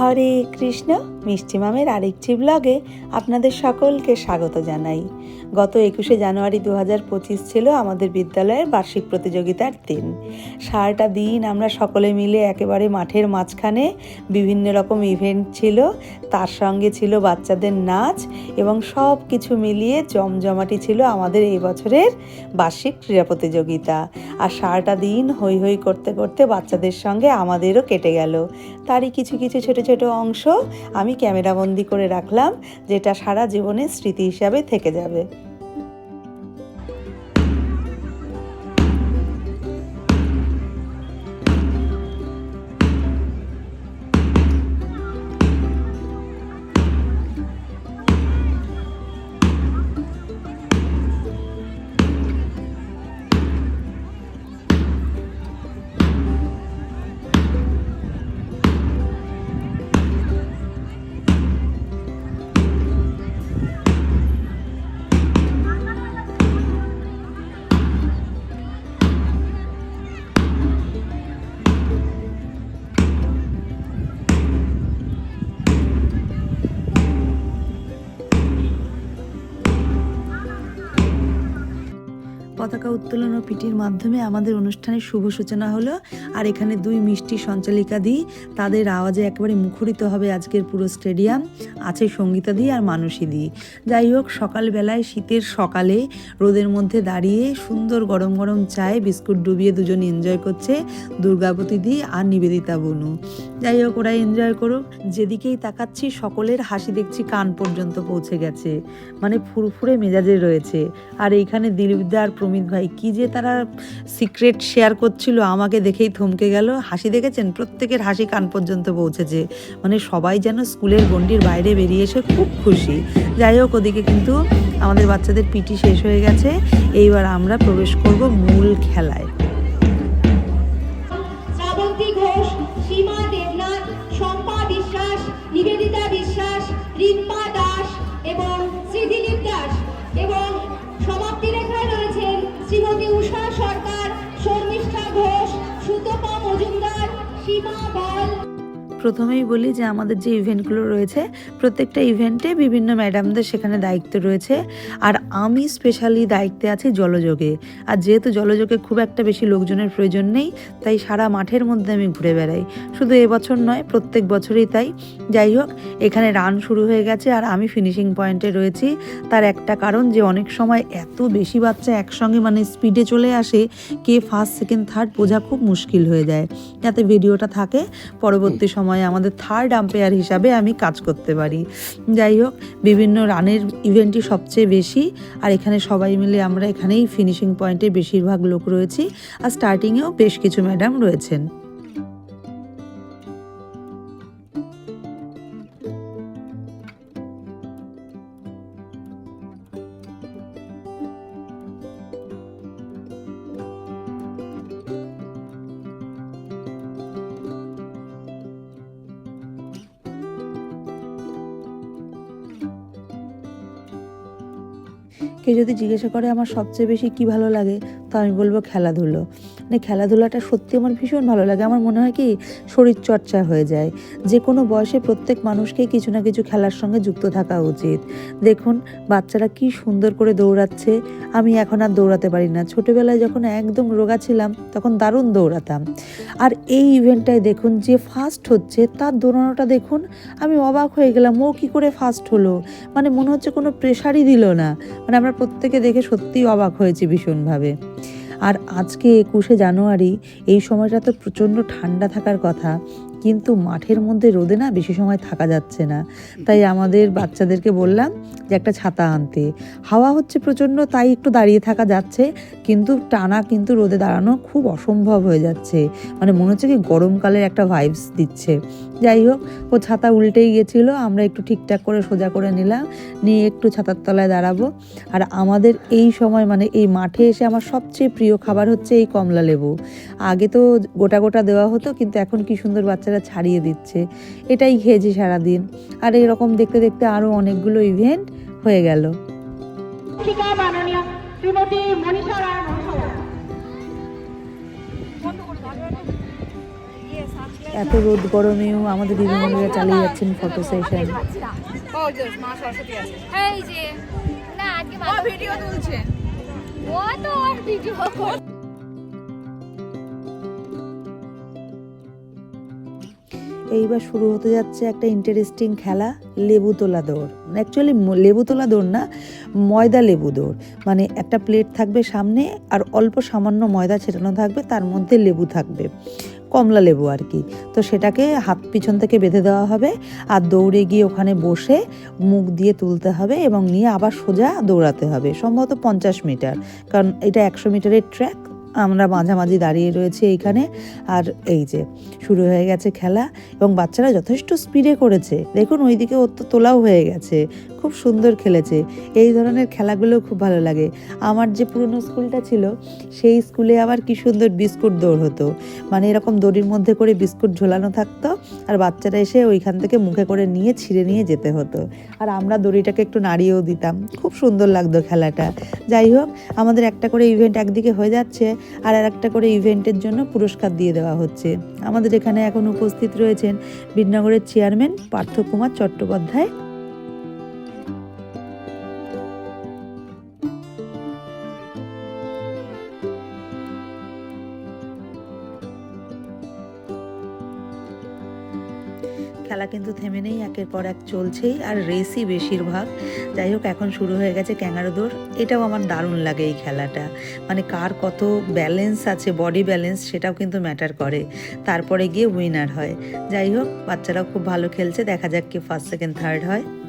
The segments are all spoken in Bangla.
হরে কৃষ্ণ। মিষ্টি মামের আরেকটি ব্লগে আপনাদের সকলকে স্বাগত জানাই। গত একুশে জানুয়ারি দু হাজার পঁচিশ ছিল আমাদের বিদ্যালয়ের বার্ষিক প্রতিযোগিতার দিন। সারাটা দিন আমরা সকলে মিলে একেবারে মাঠের মাঝখানে বিভিন্ন রকম ইভেন্ট ছিল, তার সঙ্গে ছিল বাচ্চাদের নাচ এবং সব কিছু মিলিয়ে জমজমাটি ছিল আমাদের এই বছরের বার্ষিক ক্রীড়া প্রতিযোগিতা। আর সারাটা দিন হই হই করতে করতে বাচ্চাদের সঙ্গে আমাদেরও কেটে গেল। তারই কিছু কিছু ছোট ছোট অংশ আমি ক্যামেরাবন্দি করে রাখলাম যেটা সারা জীবনের স্মৃতি হিসাবে থেকে যাবে। পতাকা উত্তোলন ও পিটির মাধ্যমে আমাদের অনুষ্ঠানের শুভ সূচনা হলো। আর এখানে দুই মিষ্টি সঞ্চালিকা দিই তাদের আওয়াজে একেবারে মুখরিত হবে আজকের পুরো স্টেডিয়াম। আছে সঙ্গীতা দি আর মানসী দি। যাই হোক, সকালবেলায় শীতের সকালে রোদের মধ্যে দাঁড়িয়ে সুন্দর গরম গরম চায়ে বিস্কুট ডুবিয়ে দুজন এনজয় করছে দুর্গাবতী দি আর নিবেদিতা বনু। যাই হোক ওরা এনজয় করুক। যেদিকেই তাকাচ্ছি, সকলের হাসি দেখছি কান পর্যন্ত পৌঁছে গেছে। মানে ফুরফুরে মেজাজে রয়েছে। আর এইখানে দিলীপদা আর প্রমিত ভাই, কি যে তারা সিক্রেট শেয়ার করছিল, আমাকে দেখেই থমকে গেল। হাসি দেখেছেন? প্রত্যেকের হাসি কান পর্যন্ত পৌঁছেছে। মানে সবাই যেন স্কুলের গণ্ডির বাইরে বেরিয়ে এসে খুব খুশি। যাই হোক, ওদিকে কিন্তু আমাদের বাচ্চাদের পিটি শেষ হয়ে গেছে। এইবার আমরা প্রবেশ করব মূল খেলায়। সীমা বল প্রথমেই বলি যে আমাদের যে ইভেন্টগুলো রয়েছে প্রত্যেকটা ইভেন্টে বিভিন্ন ম্যাডামদের সেখানে দায়িত্ব রয়েছে। আর আমি স্পেশালি দায়িত্বে আছি জলযোগে। আর যেহেতু জলযোগে খুব একটা বেশি লোকজনের প্রয়োজন নেই তাই সারা মাঠের মধ্যে আমি ঘুরে বেড়াই। শুধু এবছর নয় প্রত্যেক বছরই তাই। যাই হোক এখানে রান শুরু হয়ে গেছে আর আমি ফিনিশিং পয়েন্টে রয়েছি। তার একটা কারণ যে অনেক সময় এত বেশি বাচ্চা একসঙ্গে মানে স্পিডে চলে আসে কে ফার্স্ট সেকেন্ড থার্ড বোঝা খুব মুশকিল হয়ে যায়। যাতে ভিডিওটা থাকে পরবর্তী সময়ে আমাদের থার্ড আম্পেয়ার হিসাবে আমি কাজ করতে পারি। যাই হোক, বিভিন্ন রানের ইভেন্টই সবচেয়ে বেশি, আর এখানে সবাই মিলে আমরা এখানেই ফিনিশিং পয়েন্টে বেশিরভাগ লোক রয়েছি, আর স্টার্টিংয়েও বেশ কিছু ম্যাডাম রয়েছেন। কেউ যদি জিজ্ঞাসা করে আমার সবচেয়ে বেশি কি ভালো লাগে তো আমি বলব খেলাধুলো। মানে খেলাধুলাটা সত্যি আমার ভীষণ ভালো লাগে। আমার মনে হয় কি শরীর চর্চা হয়ে যায়। যে কোনো বয়সে প্রত্যেক মানুষকেই কিছু না কিছু খেলার সঙ্গে যুক্ত থাকা উচিত। দেখুন, বাচ্চারা কি সুন্দর করে দৌড়াচ্ছে। আমি এখন আর দৌড়াতে পারি না। ছোটোবেলায় যখন একদম রোগা ছিলাম, তখন দারুণ দৌড়াতাম। আর এই ইভেন্টটায় দেখুন, যে ফার্স্ট হচ্ছে, তার দৌড়ানোটা দেখুন, আমি অবাক হয়ে গেলাম, ও কী করে ফার্স্ট হলো? মানে মনে হচ্ছে কোনো প্রেশারই দিল না। মানে আমরা প্রত্যেকে দেখে সত্যিই অবাক হয়েছি ভীষণভাবে। আর আজকে একুশে জানুয়ারি এই সময়টা তো প্রচণ্ড ঠান্ডা থাকার কথা। কিন্তু মাঠের মধ্যে রোদে না বেশি সময় থাকা যাচ্ছে না। তাই আমাদের বাচ্চাদেরকে বললাম যে, একটা ছাতা আনতে। হাওয়া হচ্ছে প্রচণ্ড, তাই একটু দাঁড়িয়ে থাকা যাচ্ছে, কিন্তু টানা কিন্তু রোদে দাঁড়ানো খুব অসম্ভব হয়ে যাচ্ছে। মানে মনে হচ্ছে কি গরমকালের একটা ভাইবস দিচ্ছে। যাই হোক, ও ছাতা উল্টেই গেছিল, আমরা একটু ঠিকঠাক করে সোজা করে নিলাম, নিয়ে একটু ছাতার তলায় দাঁড়াবো। আর আমাদের এই সময় মানে এই মাঠে এসে আমার সবচেয়ে প্রিয় খাবার হচ্ছে এই কমলা লেবু। আগে তো গোটা গোটা দেওয়া হতো, কিন্তু এখন কি সুন্দর বাচ্চারা ছাড়িয়ে দিচ্ছে। এটাই খেয়েছি সারাদিন। আর এরকম দেখতে দেখতে আরও অনেকগুলো ইভেন্ট হয়ে গেল। এত রোদ গরমেও আমাদের দিদিমণিরা চালিয়ে যাচ্ছেন ফটো সেশন ও যে মা সরস্বতী আছে। এই যে। না আজকে ভিডিও তুলছে। ও তো ওর ভিডিও এইবার শুরু হতে যাচ্ছে একটা ইন্টারেস্টিং খেলা, লেবু তোলা দৌড়। অ্যাকচুয়ালি লেবু তোলা দৌড় না, ময়দা লেবু দৌড়। মানে একটা প্লেট থাকবে সামনে আর অল্প সামান্য ময়দা ছেটানো থাকবে, তার মধ্যে লেবু থাকবে। কমলা লেবু আর কি। তো সেটাকে হাত পিছন থেকে বেঁধে দেওয়া হবে আর দৌড়ে গিয়ে ওখানে বসে মুখ দিয়ে তুলতে হবে এবং নিয়ে আবার সোজা দৌড়াতে হবে। সম্ভবত পঞ্চাশ মিটার, কারণ এটা একশো মিটারের ট্র্যাক আমরা মাঝামাঝি দাঁড়িয়ে রয়েছি এইখানে। আর এই যে, শুরু হয়ে গেছে খেলা এবং বাচ্চারা যথেষ্ট স্পিডে করেছে। দেখুন ওইদিকে ওর তো তোলাও হয়ে গেছে। খুব সুন্দর খেলেছে। এই ধরনের খেলাগুলো খুব ভালো লাগে। আমার যে পুরনো স্কুলটা ছিল, সেই স্কুলে আবার কি সুন্দর বিস্কুট দৌড় হতো। মানে এরকম দড়ির মধ্যে করে বিস্কুট ঝোলানো থাকতো আর বাচ্চারা এসে ওইখান থেকে মুখে করে নিয়ে, ছিঁড়ে নিয়ে যেতে হতো। আর আমরা দড়িটাকে একটু নাড়িয়েও দিতাম। খুব সুন্দর লাগতো খেলাটা। যাই হোক, আমাদের একটা করে ইভেন্ট একদিকে হয়ে যাচ্ছে আর আর একটা করে ইভেন্টের জন্য পুরস্কার দিয়ে দেওয়া হচ্ছে। আমাদের এখানে এখন উপস্থিত রয়েছেন বিনগরের চেয়ারম্যান পার্থকুমার চট্টোপাধ্যায়। কিন্তু থেমে নেই, একের পর এক চলছেই, আর রেসই বেশিরভাগ। যাই হোক, এখন শুরু হয়ে গেছে ক্যাঙারো দৌড়। এটাও আমার দারুণ লাগে এই খেলাটা। মানে কার কত ব্যালেন্স আছে বডি ব্যালেন্স সেটাও কিন্তু ম্যাটার করে। তারপরে গিয়ে উইনার হয়। যাই হোক, বাচ্চারাও খুব ভালো খেলছে। দেখা যাক কি ফার্স্ট সেকেন্ড থার্ড হয়।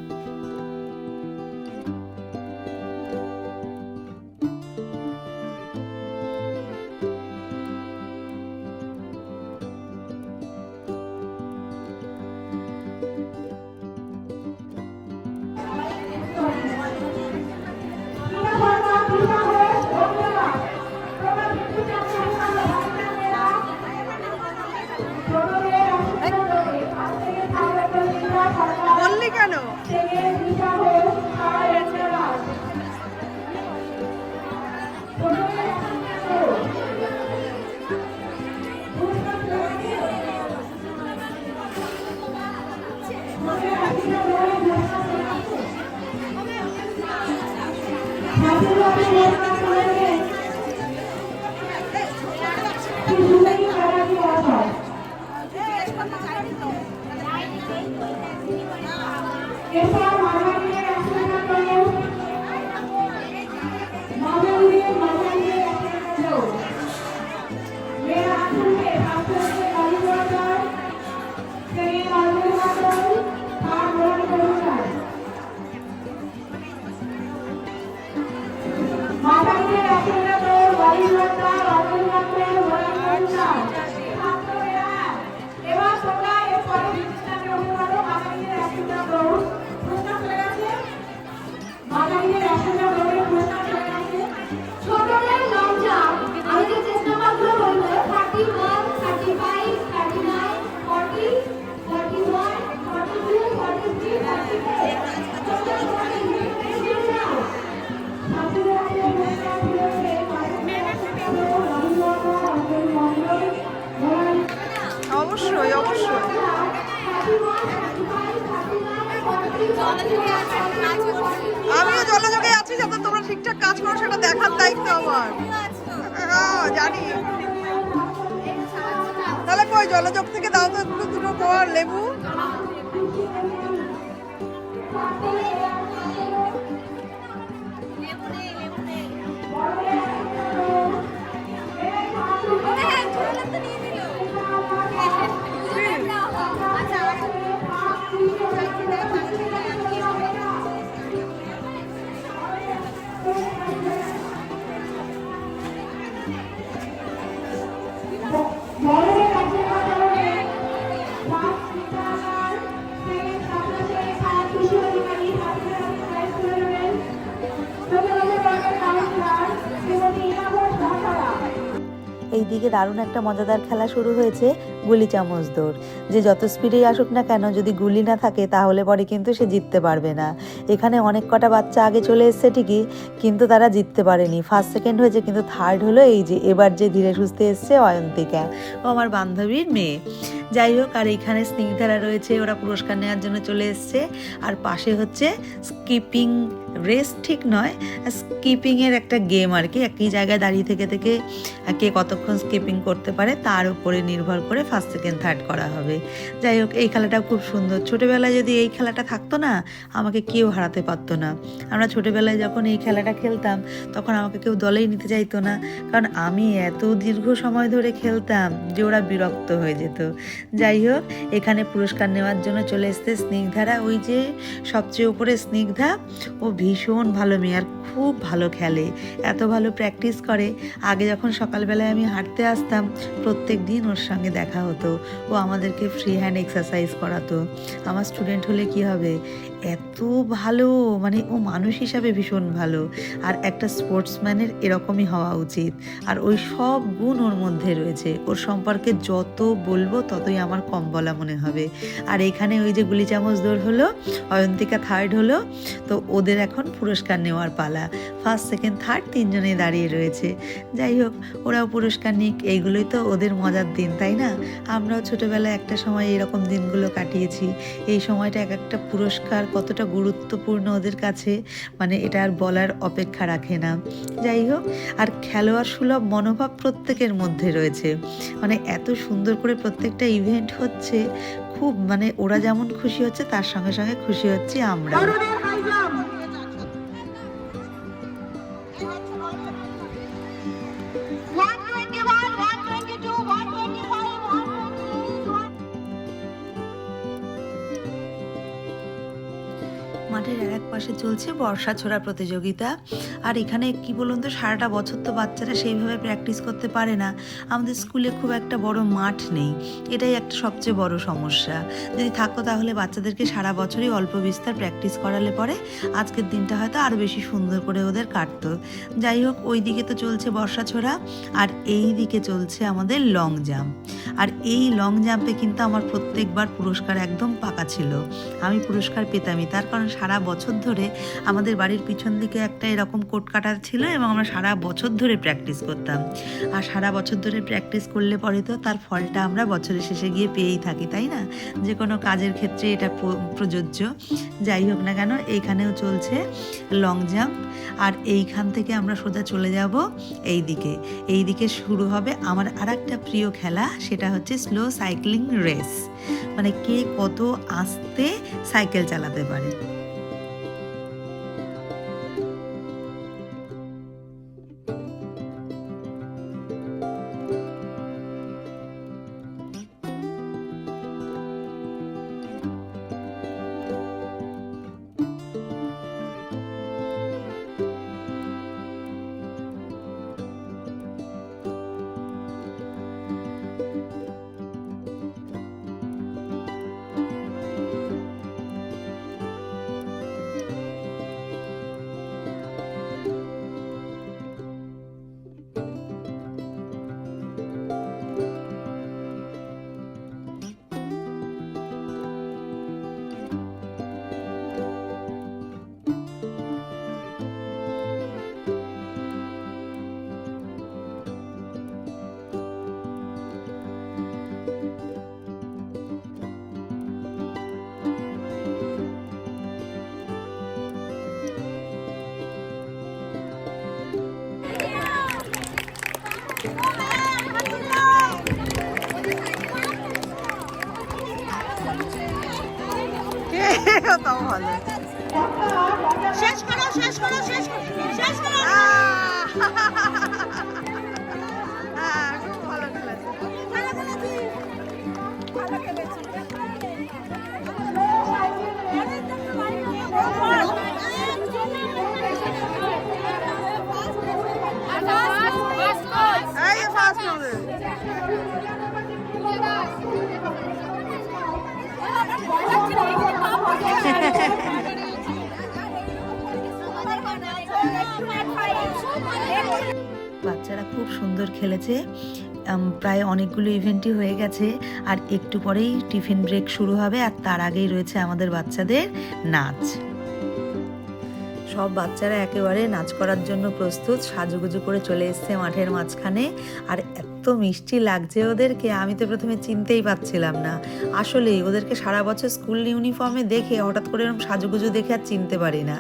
কাজ করো সেটা দেখার দায়িত্ব আমার। হ্যাঁ, জানি। তাহলে কই জলযোগ থেকে দাও তো দুটো পর লেবু। এইদিকে দারুণ একটা মজাদার খেলা শুরু হয়েছে গুলি চামচ দৌড়। যে যত স্পিডেই আসুক না কেন, যদি গুলি না থাকে, তাহলে পরে কিন্তু সে জিততে পারবে না। এখানে অনেক কটা বাচ্চা আগে চলে এসছে ঠিকই, কিন্তু তারা জিততে পারেনি। ফার্স্ট সেকেন্ড হয়েছে, কিন্তু থার্ড হলো এই যে, এবার যে ধীরে সুস্থে এসছে অয়ন্তিকা। ও আমার বান্ধবীর মেয়ে। যাই হোক, আর এখানে স্নিগ্ধারা রয়েছে, ওরা পুরস্কার নেওয়ার জন্য চলে এসছে। আর পাশে হচ্ছে স্কিপিং রেস ঠিক নয়? স্কিপিংয়ের একটা গেম আর কি, একই জায়গায় দাঁড়িয়ে থেকে থেকে কে কতক্ষণ স্কিপিং করতে পারে, তার উপরে নির্ভর করে ফার্স্ট সেকেন্ড থার্ড করা হবে। যাই হোক, এই খেলাটা খুব সুন্দর। ছোটোবেলায় যদি এই খেলাটা থাকতো না, আমাকে কেউ হারাতে পারতো না। আমরা ছোটোবেলায় যখন এই খেলাটা খেলতাম, তখন আমাকে কেউ দলেই নিতে চাইতো না। কারণ আমি এত দীর্ঘ সময় ধরে খেলতাম যে ওরা বিরক্ত হয়ে যেত। যাই হোক, এখানে পুরস্কার নেওয়ার জন্য চলে এসছে স্নিগ্ধারা। ওই যে সবচেয়ে উপরে স্নিগ্ধা, ও ভীষণ ভালো মেয়ে আর খুব ভালো খেলে। এত ভালো প্র্যাকটিস করে। আগে যখন সকালবেলায় আমি হাঁটতে আসতাম। প্রত্যেক দিন ওর সঙ্গে দেখা হতো। ও আমাদেরকে ফ্রি হ্যান্ড এক্সারসাইজ করাতো। আমার স্টুডেন্ট হলে কি হবে? এত ভালো! মানে ও মানুষ হিসাবে ভীষণ ভালো। আর একটা স্পোর্টসম্যানের এরকমই হওয়া উচিত। আর ওই সব গুণ ওর মধ্যে রয়েছে। ওর সম্পর্কে যত বলব, ততই আমার কম বলা মনে হবে। আর এখানে ওই যে গুলি চামচ দৌড় হলো, অয়ন্তিকা থার্ড হলো, তো ওদের এখন পুরস্কার নেওয়ার পালা। ফার্স্ট সেকেন্ড থার্ড তিনজনেই দাঁড়িয়ে রয়েছে। যাই হোক, ওরাও পুরস্কার নিক এইগুলোই তো ওদের মজার দিন, তাই না? আমরাও ছোটোবেলায় একটা সময় এরকম দিনগুলো কাটিয়েছি। এই সময়টা এক একটা পুরস্কার কতটা গুরুত্বপূর্ণ ওদের কাছে মানে এটা আর বলার অপেক্ষা রাখে না। যাই হোক, আর খেলোয়াড় সুলভ মনোভাব প্রত্যেকের মধ্যে রয়েছে। মানে এত সুন্দর করে প্রত্যেকটা ইভেন্ট হচ্ছে, খুব মানে ওরা যেমন খুশি হচ্ছে, তার সঙ্গে সঙ্গে খুশি হচ্ছি আমরা। তরুণের মাঠের এক পাশে চলছে বর্ষা ছোড়া প্রতিযোগিতা। আর এখানে কি বলুন তো, সারাটা বছর তো বাচ্চারা সেইভাবে প্র্যাকটিস করতে পারে না। আমাদের স্কুলে খুব একটা বড় মাঠ নেই। এটাই একটা সবচেয়ে বড় সমস্যা। যদি থাকতো তাহলে বাচ্চাদেরকে সারা বছরই অল্প বিস্তার প্র্যাকটিস করালে পরে আজকের দিনটা হয়তো আরও বেশি সুন্দর করে ওদের কাটতো। যাই হোক ওই দিকে তো চলছে বর্ষা ছোড়া, আর এই দিকে চলছে আমাদের লং জাম্প আর এই লং জাম্পে কিন্তু আমার প্রত্যেকবার পুরস্কার একদম পাকা ছিল। আমি পুরস্কার পেতামই, তার কারণ সারা বছর ধরে আমাদের বাড়ির পিছন দিকে একটা এরকম কোট কাটা ছিল এবং আমরা সারা বছর ধরে প্র্যাকটিস করতাম। আর সারা বছর ধরে প্র্যাকটিস করলে পরে তো তার ফলটা আমরা বছরের শেষে গিয়ে পেয়েই থাকি, তাই না? যে কোনো কাজের ক্ষেত্রে এটা প্রযোজ্য। যাই হোক না কেন, এইখানেও চলছে লং জাম্প আর এইখান থেকে আমরা সোজা চলে যাব এই দিকে এই দিকে শুরু হবে আমার আর একটা প্রিয় খেলা, সেটা হচ্ছে স্লো সাইক্লিং রেস মানে কে কত আস্তে সাইকেল চালাতে পারে। সুন্দর খেলেছে। প্রায় অনেকগুলো ইভেন্টই হয়ে গেছে। আর একটু পরেই টিফিন ব্রেক শুরু হবে আর তার আগেই রয়েছে আমাদের বাচ্চাদের নাচ। সব বাচ্চারা একেবারে নাচ করার জন্য প্রস্তুত। সাজুগুজু করে চলে এসছে মাঠের মাঝখানে। আর এত মিষ্টি লাগছে ওদেরকে, আমি তো প্রথমে চিনতেই পাচ্ছিলাম না। আসলেই ওদেরকে সারা বছর স্কুল ইউনিফর্মে দেখে হঠাৎ করে এরকম সাজুগুজু দেখে আর চিনতে পারি না।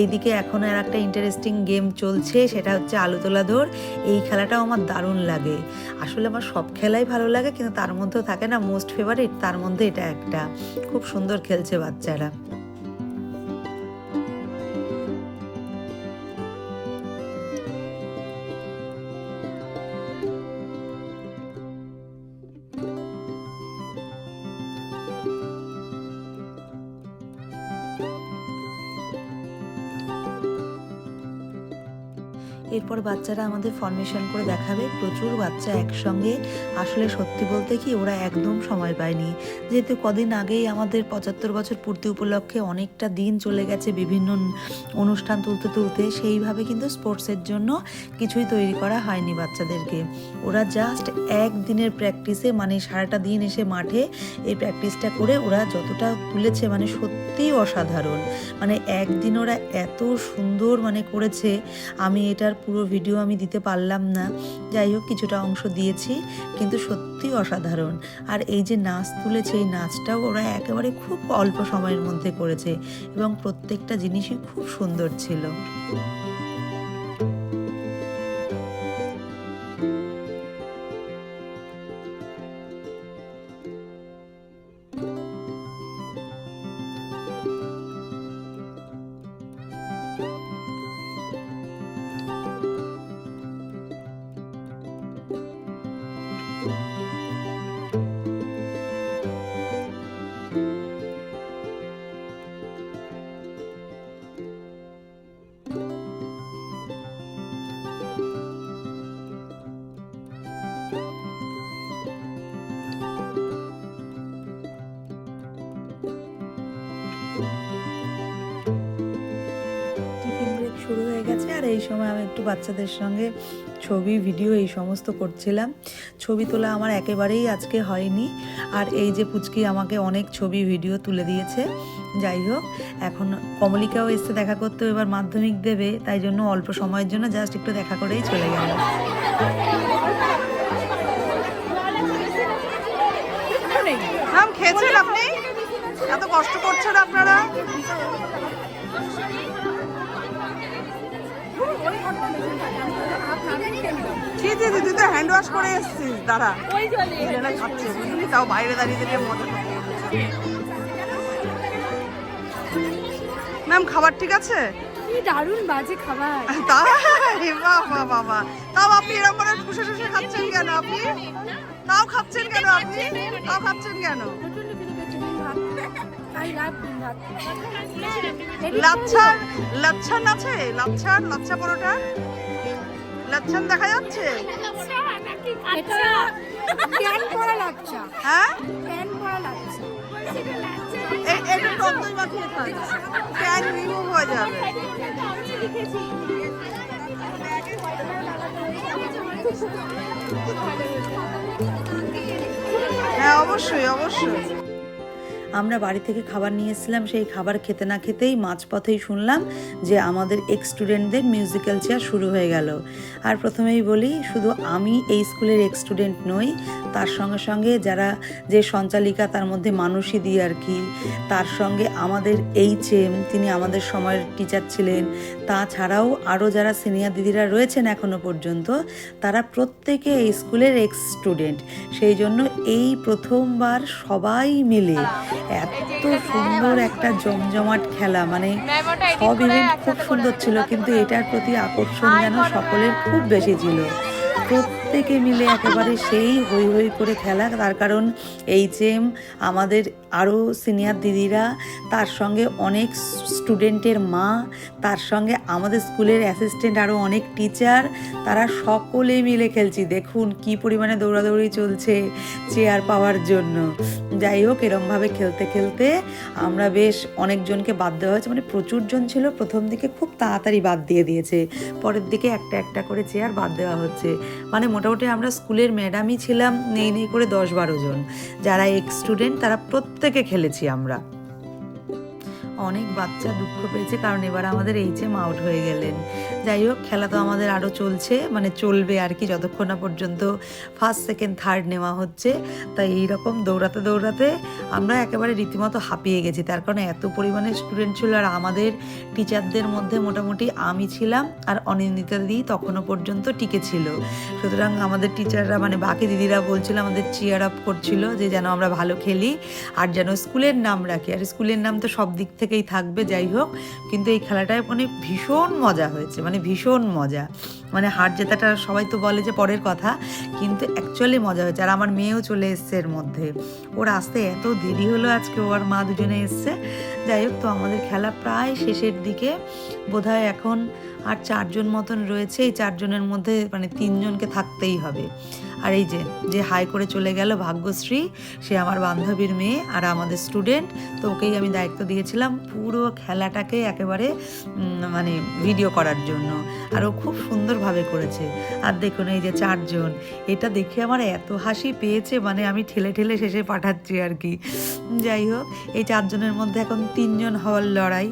এইদিকে এখন আর একটা ইন্টারেস্টিং গেম চলছে, সেটা হচ্ছে আলু তোলা দৌড়। এই খেলাটাও আমার দারুণ লাগে। আসলে আমার সব খেলাই ভালো লাগে, কিন্তু তার মধ্যেও থাকে না মোস্ট ফেভারিট তার মধ্যে এটা একটা। খুব সুন্দর খেলছে বাচ্চারা। এরপর বাচ্চারা আমাদের ফরমেশন করে দেখাবে। প্রচুর বাচ্চা একসঙ্গে। আসলে সত্যি বলতে কি, ওরা একদম সময় পায়নি। যেহেতু কদিন আগেই আমাদের পঁচাত্তর বছর পূর্তি উপলক্ষে অনেকটা দিন চলে গেছে বিভিন্ন অনুষ্ঠান তুলতে তুলতে, সেইভাবে কিন্তু স্পোর্টসের জন্য কিছুই তৈরি করা হয়নি বাচ্চাদেরকে। ওরা জাস্ট একদিনের প্র্যাকটিসে মানে সারাটা দিন এসে মাঠে এই প্র্যাকটিসটা করে ওরা যতটা তুলেছে মানে সত্যিই অসাধারণ। মানে একদিন ওরা এত সুন্দর মানে করেছে, আমি এটার পুরো ভিডিও আমি দিতে পারলাম না। যাই হোক, কিছুটা অংশ দিয়েছি, কিন্তু সত্যি অসাধারণ। আর এই যে নাচ তুলেছে, এই নাচটাও ওরা একেবারে খুব অল্প সময়ের মধ্যে করেছে এবং প্রত্যেকটা জিনিসই খুব সুন্দর ছিল। এই সময় আমি একটু বাচ্চাদের সঙ্গে ছবি ভিডিও এই সমস্ত করছিলাম। ছবি তোলা আমার একেবারেই আজকে হয়নি। আর এই যে পুচকি আমাকে অনেক ছবি ভিডিও তুলে দিয়েছে। যাই হোক, এখন কমলিকাও এসে দেখা করতে, এবার মাধ্যমিক দেবে। তাই জন্য অল্প সময়ের জন্য জাস্ট একটু দেখা করেই চলে গেল। খেয়েছেন আপনি? এত কষ্ট করছেন আপনারা? ছি ছি ছি, তুই তো হ্যান্ড ওয়াশ করে এসেছিস দাঁড়া। খাচ্ছে বুঝলি তাও বাইরে দাঁড়িয়ে দাঁড়িয়ে মজা ম্যাম খাবার ঠিক আছে? কি দারুণ বাজে খাবার। তাই বাবা বাবা তাও আপনি এরকম করে খাচ্ছেন কেন আপনি? তাও খাচ্ছেন কেন আপনি? তাও খাচ্ছেন কেন? লাচ্ছা আছে লাচ্ছান লাচ্ছা পরোটা লাচ্ছান দেখা যাচ্ছে? এটা প্যান করা লাচ্ছা। হ্যাঁ? প্যান করা লাচ্ছা। এটা টক দই মাখিয়ে খান প্যান রিমুভ হয়ে যাবে। হ্যাঁ অবশ্যই অবশ্যই। আমরা বাড়ি থেকে খাবার নিয়ে এসেছিলাম, সেই খাবার খেতে না খেতেই মাঝপথেই শুনলাম যে আমাদের এক্স স্টুডেন্টদের মিউজিক্যাল চেয়ার শুরু হয়ে গেল। আর প্রথমেই বলি, শুধু আমি এই স্কুলের এক্স স্টুডেন্ট নই, তার সঙ্গে সঙ্গে যারা যে সঞ্চালিকা, তার মধ্যে মানুষই দিয়ে আর কি, তার সঙ্গে আমাদের এইচ এম তিনি আমাদের সময়ের টিচার ছিলেন, তাছাড়াও আরও যারা সিনিয়র দিদিরা রয়েছেন এখনও পর্যন্ত, তারা প্রত্যেকে এই স্কুলের এক্স স্টুডেন্ট সেই জন্য এই প্রথমবার সবাই মিলে এত সুন্দর একটা জমজমাট খেলা মানে সব ইভেন্ট খুব সুন্দর ছিল, কিন্তু এটার প্রতি আকর্ষণ যেন সকলের খুব বেশি ছিল। প্রত্যেকে মিলে একেবারে সেই হই হই করে খেলা, তার কারণ এইচ এম আমাদের আরও সিনিয়র দিদিরা, তার সঙ্গে অনেক স্টুডেন্টের মা, তার সঙ্গে আমাদের স্কুলের অ্যাসিস্ট্যান্ট আরও অনেক টিচার, তারা সকলে মিলে খেলছি। দেখুন কি পরিমাণে দৌড়াদৌড়ি চলছে চেয়ার পাওয়ার জন্য। যাই হোক, এরমভাবে খেলতে খেলতে আমরা বেশ অনেকজনকে বাদ দেওয়া হয়েছে। মানে প্রচুরজন ছিল, প্রথম দিকে খুব তাড়াতাড়ি বাদ দিয়ে দিয়েছে, পরের দিকে একটা একটা করে চেয়ার বাদ দেওয়া হচ্ছে। মানে মোটামুটি আমরা স্কুলের ম্যাডামই ছিলাম, নেই নেই করে দশ বারো জন। যারা এক্স স্টুডেন্ট তারা প্রত্যেকে খেলেছি আমরা। অনেক বাচ্চা দুঃখ পেয়েছে, কারণ এবার আমাদের এইচএম আউট হয়ে গেলেন। যাই হোক, খেলা তো আমাদের আরও চলছে মানে চলবে আর কি যতক্ষণ না পর্যন্ত ফার্স্ট সেকেন্ড থার্ড নেওয়া হচ্ছে। তাই এইরকম দৌড়াতে দৌড়াতে আমরা একেবারে রীতিমতো হাঁপিয়ে গেছি। তার কারণে এত পরিমাণে স্টুডেন্ট ছিল আর আমাদের টিচারদের মধ্যে মোটামুটি আমি ছিলাম আর অনিন্দিতা দিদি তখনও পর্যন্ত টিকে ছিল। সুতরাং আমাদের টিচাররা মানে বাকি দিদিরা বলছিল, আমাদের চেয়ার আপ করছিল যে যেন আমরা ভালো খেলি আর যেন স্কুলের নাম রাখি। আর স্কুলের নাম তো সব দিক থেকেই থাকবে, যাই হোক। কিন্তু এই খেলাটায় মানে ভীষণ মজা হয়েছে। মানে ভীষণ মজা। মানে হার জেতাটা সবাই তো বলে যে পরের কথা, কিন্তু অ্যাকচুয়ালি মজা হয়েছে। আর আমার মেয়েও চলে এসছে এর মধ্যে। ওর আসতে এত দেরি হলো আজকে, ও আর মা দুজনে এসছে। যাই হোক, তো আমাদের খেলা প্রায় শেষের দিকে। বোধহয় এখন আর চারজন মতন রয়েছে। এই চারজনের মধ্যে মানে তিনজনকে থাকতেই হবে। আর এই যে যে হাই করে চলে গেল ভাগ্যশ্রী, সে আমার বান্ধবীর মেয়ে আর আমাদের স্টুডেন্ট তো ওকেই আমি দায়িত্ব দিয়েছিলাম পুরো খেলাটাকে একেবারে মানে ভিডিও করার জন্য। আর ও খুব সুন্দরভাবে করেছে। আর দেখুন, এই যে চারজন, এটা দেখে আমার এত হাসি পেয়েছে মানে আমি ঠেলে ঠেলে শেষে পাঠাচ্ছি আর কি। যাই হোক, এই চারজনের মধ্যে এখন তিনজন হওয়ার লড়াই।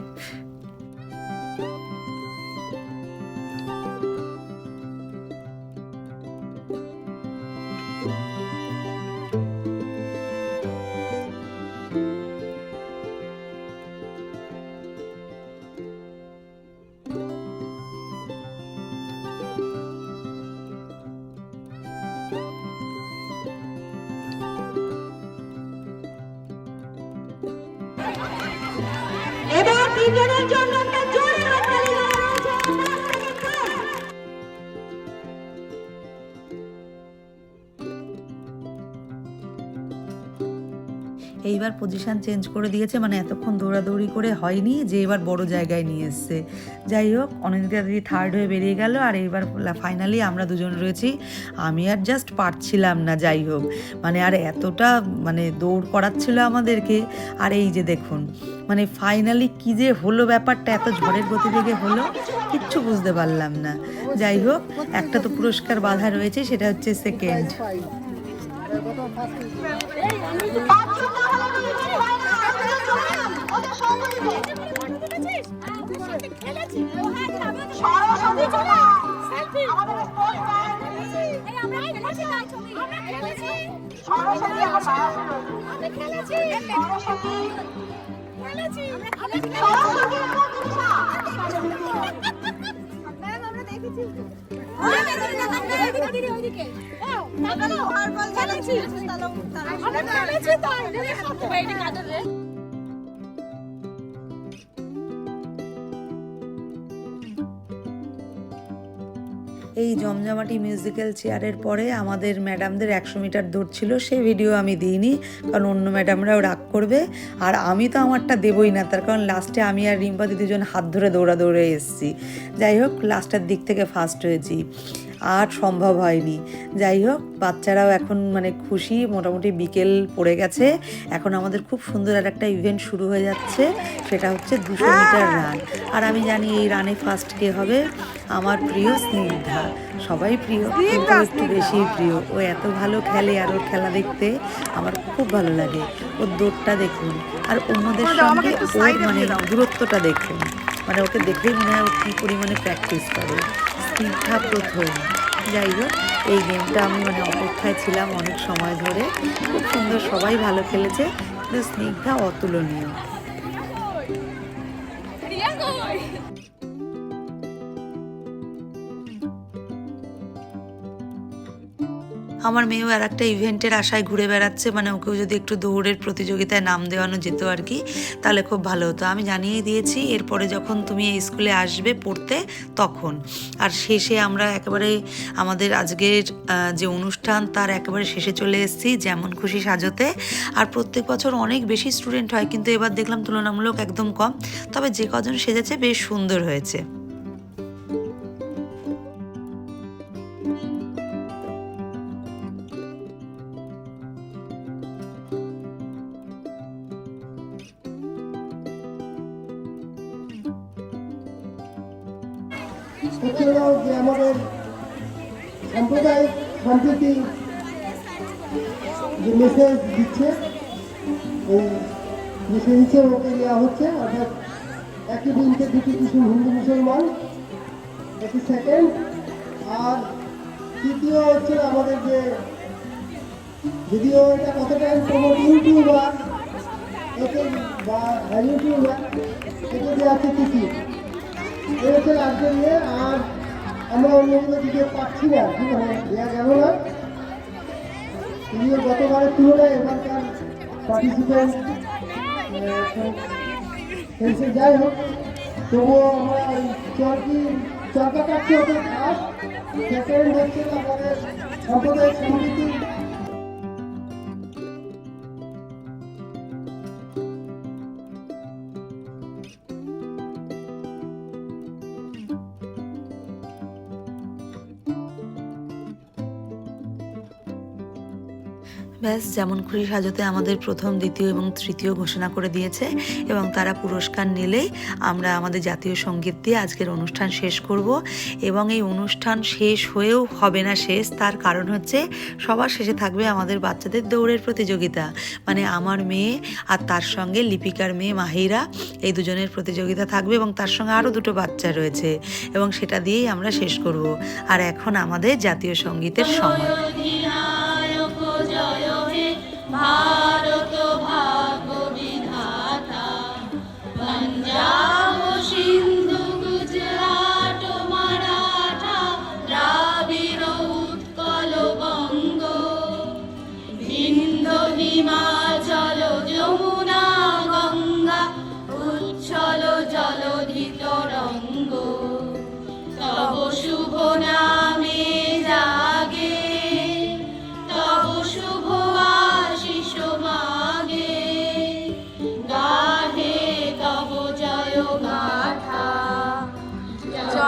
এবার তিনজনের জন্য এইবার পজিশন চেঞ্জ করে দিয়েছে মানে এতক্ষণ দৌড়াদৌড়ি করে হয়নি যে এবার বড় জায়গায় নিয়ে এসছে যাই হোক অনিন্দিতা দিদি থার্ড হয়ে বেরিয়ে গেল আর এইবার ফাইনালি আমরা দুজন রয়েছি আমি আর জাস্ট পারছিলাম না যাই হোক মানে আর এতটা মানে দৌড় করাচ্ছিল আমাদেরকে আর এই যে দেখুন মানে ফাইনালি কি যে হলো ব্যাপারটা এত ঝড়ের গতিবেগে হলো কিচ্ছু বুঝতে পারলাম না যাই হোক একটা তো পুরস্কার বাধা রয়েছে সেটা হচ্ছে সেকেন্ড ওদের সঙ্গে নিয়ে। সরাসরি চলে। এই জমজমাটি মিউজিক্যাল চেয়ারের পরে আমাদের ম্যাডামদের একশো মিটার দৌড় ছিল সেই ভিডিও আমি দিইনি, কারণ অন্য ম্যাডামরাও রাগ করবে। আর আমি তো আমারটা দেবই না, তার কারণ লাস্টে আমি আর রিম্পাদি দুজন হাত ধরে দৌড়া দৌড়ে এসেছি। যাই হোক লাস্টের দিক থেকে ফার্স্ট হয়েছি। আর সম্ভব হয়নি। যাই হোক বাচ্চারাও এখন মানে খুশি মোটামুটি বিকেল পড়ে গেছে। এখন আমাদের খুব সুন্দর আর একটা ইভেন্ট শুরু হয়ে যাচ্ছে সেটা হচ্ছে দুশো মিটার রান আর আমি জানি এই রানে ফার্স্ট কে হবে আমার প্রিয় স্নিগ্ধা। সবাই প্রিয় কিন্তু একটু বেশি প্রিয়। ও এত ভালো খেলে আর ওর খেলা দেখতে আমার খুব ভালো লাগে। ওর দৌড়টা দেখুন। আর অন্যদের সঙ্গে ওর মানে দূরত্বটা দেখুন। মানে ওকে দেখেই মনে হয় ও কী পরিমাণে প্র্যাকটিস করে। স্নিগ্ধা প্রথম যাই হোক, এই গেমটা আমি মানে অপেক্ষায় ছিলাম অনেক সময় ধরে। খুব সুন্দর সবাই ভালো খেলেছে। কিন্তু স্নিগ্ধা অতুলনীয়। আমার মেয়েও আর একটা ইভেন্টের আশায় ঘুরে বেড়াচ্ছে মানে ওকেও যদি একটু দৌড়ের প্রতিযোগিতায় নাম দেওয়ানো যেত আর কি, তাহলে খুব ভালো হতো। আমি জানিয়ে দিয়েছি, এরপরে যখন তুমি এই স্কুলে আসবে পড়তে, তখন। আর শেষে আমরা একেবারে আমাদের আজকের যে অনুষ্ঠান, তার একেবারে শেষে চলে এসেছি, যেমন খুশি সাজতে। আর প্রত্যেক বছর অনেক বেশি স্টুডেন্ট হয়, কিন্তু এবার দেখলাম তুলনামূলক একদম কম। তবে যে কজন সেজেছে, বেশ সুন্দর হয়েছে। যে দিচ্ছে। এই মেসেজ দিচ্ছে ওকে নেওয়া হচ্ছে, অর্থাৎ একই দিনকে দুটি কিছু হিন্দু মুসলমান। একটি সেকেন্ড আর তৃতীয় হচ্ছে আমাদের যে যদিও এটা কতটা কোনো ইউটিউবার এতে বা ইউটিউবার এতে দেওয়া আছে তিথি। এই হচ্ছে লাস্টের ইয়ে আর আমরা অন্যগুলো দিতে পারছি না আছে? দেওয়া গেল না। যদিও গতবারের তুলনায় এবারকার পার্টিসিপেন্ট যাই হোক, তবুও আমরা চরকি চরকা কাটতে হতো ফার্স্ট সেকেন্ড হচ্ছে আমাদের সম্প্রদায়ের সমিতি ব্যাস যেমন খুশি সাজতে আমাদের প্রথম, দ্বিতীয় এবং তৃতীয় ঘোষণা করে দিয়েছে এবং তারা পুরস্কার নিলেই আমরা আমাদের জাতীয় সংগীত দিয়ে আজকের অনুষ্ঠান শেষ করব এবং এই অনুষ্ঠান শেষ হয়েও হবে না শেষ, তার কারণ হচ্ছে সবার শেষে থাকবে আমাদের বাচ্চাদের দৌড়ের প্রতিযোগিতা। মানে আমার মেয়ে আর তার সঙ্গে লিপিকার মেয়ে মাহিরা, এই দুজনের প্রতিযোগিতা থাকবে এবং তার সঙ্গে আরও দুটো বাচ্চা রয়েছে এবং সেটা দিয়েই আমরা শেষ করব। আর এখন আমাদের জাতীয় সঙ্গীতের সময়। ভারত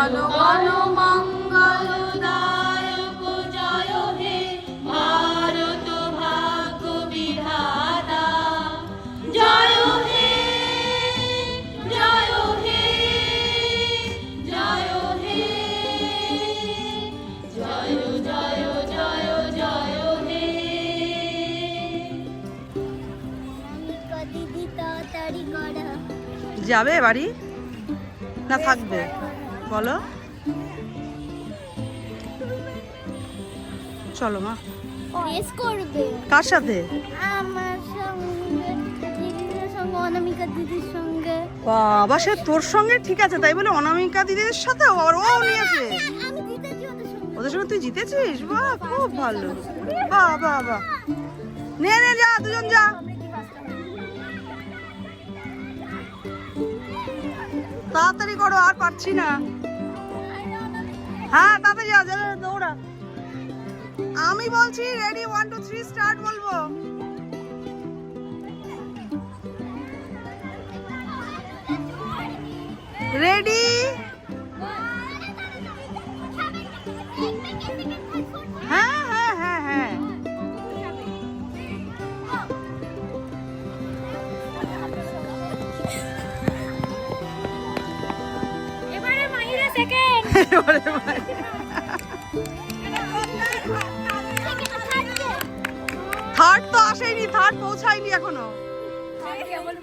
জনগণ মঙ্গল দায়ক জয় হে ভারত ভাগ্য বিধাতা জয় হে জয় হে জয় হে জয় জয় জয় জয় হে দিদি তাড়াতাড়ি করা। যাবে বাড়ি? না থাকবে? বলো। চলো মা। রেস করবে। কার সাথে? আমার সঙ্গে দিদিদের সঙ্গে অনামিকা দিদির সঙ্গে। বাবা সে তোর সঙ্গে? ঠিক আছে তাই বলে অনামিকা দিদির সাথে আবার ও নিয়েছে আমি ওদের সঙ্গে। ওদের সঙ্গে তুই জিতেছিস? বাহ খুব ভালো। বাহ বাহ বাহ। নে নে যা দুজন যা। তাড়াতাড়ি করো, আর পারছি না। হ্যাঁ তাড়াতাড়ি দৌড়া। আমি বলছি ready one two three start বলব। রেডি হ্যাঁ? থার্ড তো আসেনি থার্ড পৌঁছায়নি এখনও। কেবল